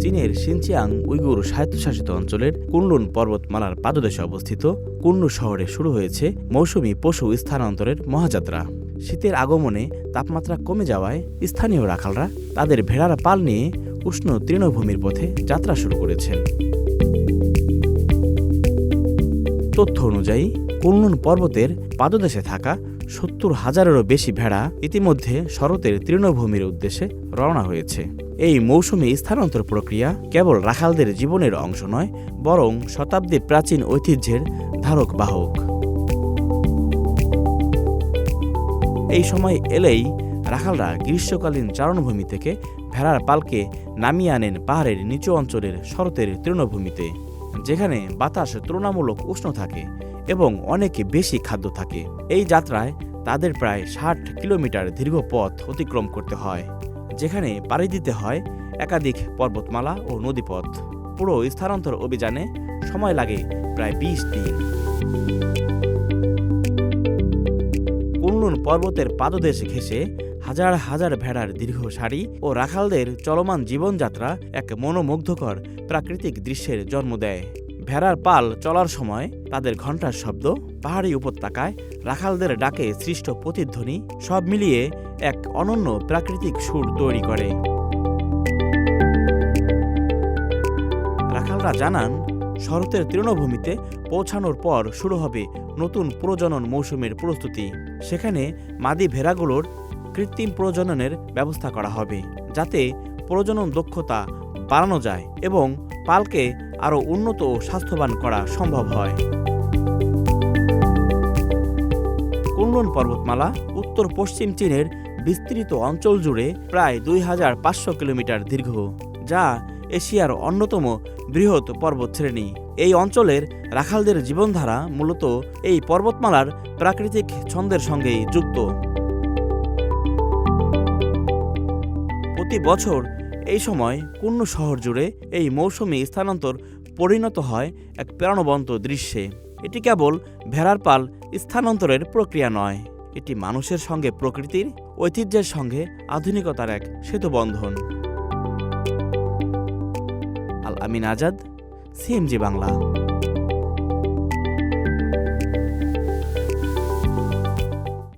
Xinjiang Uyghur স্বায়ত্তশাসিত অঞ্চলের Kunlun পর্বতমালার পাদদেশে অবস্থিত কুন্নু শহরে শুরু হয়েছে মৌসুমি পশু স্থানান্তরের মহাযাত্রা। শীতের আগমনে তাপমাত্রা কমে যাওয়ায় স্থানীয় রাখালরা তাদের ভেড়ার পাল নিয়ে উষ্ণ তৃণভূমির পথে যাত্রা শুরু করেছেন। তথ্য অনুযায়ী কুনলুন পর্বতের পাদদেশে থাকা সত্তর হাজারেরও বেশি ভেড়া ইতিমধ্যে শরতের তৃণভূমির উদ্দেশ্যে রওনা হয়েছে। এই মৌসুমী স্থানান্তর প্রক্রিয়া কেবল রাখালদের জীবনের অংশ নয়, বরং শতাব্দী প্রাচীন ঐতিহ্যের ধারক বাহক। এই সময় এলেই রাখালরা গ্রীষ্মকালীন চারণভূমি থেকে ভেড়ার পালকে নামিয়ে আনেন পাহাড়ের নিচু অঞ্চলের শরতের তৃণভূমিতে, যেখানে বাতাস তুলনামূলক উষ্ণ থাকে। এবং অনেক বেশি খাদ্য থাকে। এই যাত্রায় তাদের প্রায় ষাট কিলোমিটার দীর্ঘ পথ অতিক্রম করতে হয়, যেখানে পাড়ি দিতে হয় একাধিক পর্বতমালা ও নদীপথ। পুরো স্থানান্তর অভিযানে সময় লাগে প্রায় বিশ দিন। কুনলুন পর্বতের পাদদেশ ঘেঁষে হাজার হাজার ভেড়ার দীর্ঘ সারি ও রাখালদের চলমান জীবনযাত্রা এক মনোমুগ্ধকর প্রাকৃতিক দৃশ্যের জন্ম দেয়। ভেড়ার পাল চলার সময় তাদের ঘণ্টার শব্দ, পাহাড়ি উপত্যকায় রাখালদের ডাকে সৃষ্ট প্রতিধ্বনি সব মিলিয়ে এক অনন্য প্রাকৃতিক সুর তৈরি করে। রাখালরা জানান, শরতের তৃণভূমিতে পৌঁছানোর পর শুরু হবে নতুন প্রজনন মৌসুমের প্রস্তুতি। সেখানে মাদি ভেড়াগুলোর কৃত্রিম প্রজননের ব্যবস্থা করা হবে, যাতে প্রজনন দক্ষতা বাড়ানো যায় এবং পালকে আরও উন্নত ও স্বাস্থ্যবান করা সম্ভব হয়। কুনলুন পর্বতমালা উত্তর পশ্চিম চীনের বিস্তৃত অঞ্চল জুড়ে প্রায় দুই হাজার পাঁচশো কিলোমিটার দীর্ঘ, যা এশিয়ার অন্যতম বৃহৎ পর্বতশ্রেণী। এই অঞ্চলের রাখালদের জীবনধারা মূলত এই পর্বতমালার প্রাকৃতিক ছন্দের সঙ্গেই যুক্ত। প্রতি বছর এই সময় কুন্নু শহর জুড়ে এই মৌসুমী স্থানান্তর পরিণত হয় এক প্রাণবন্ত দৃশ্যে। এটি কেবল ভেড়ার পাল স্থানান্তরের প্রক্রিয়া নয়, এটি মানুষের সঙ্গে প্রকৃতির, ঐতিহ্যের সঙ্গে আধুনিকতার এক সেতুবন্ধন। আল আমিন আজাদ, সিএমজি বাংলা।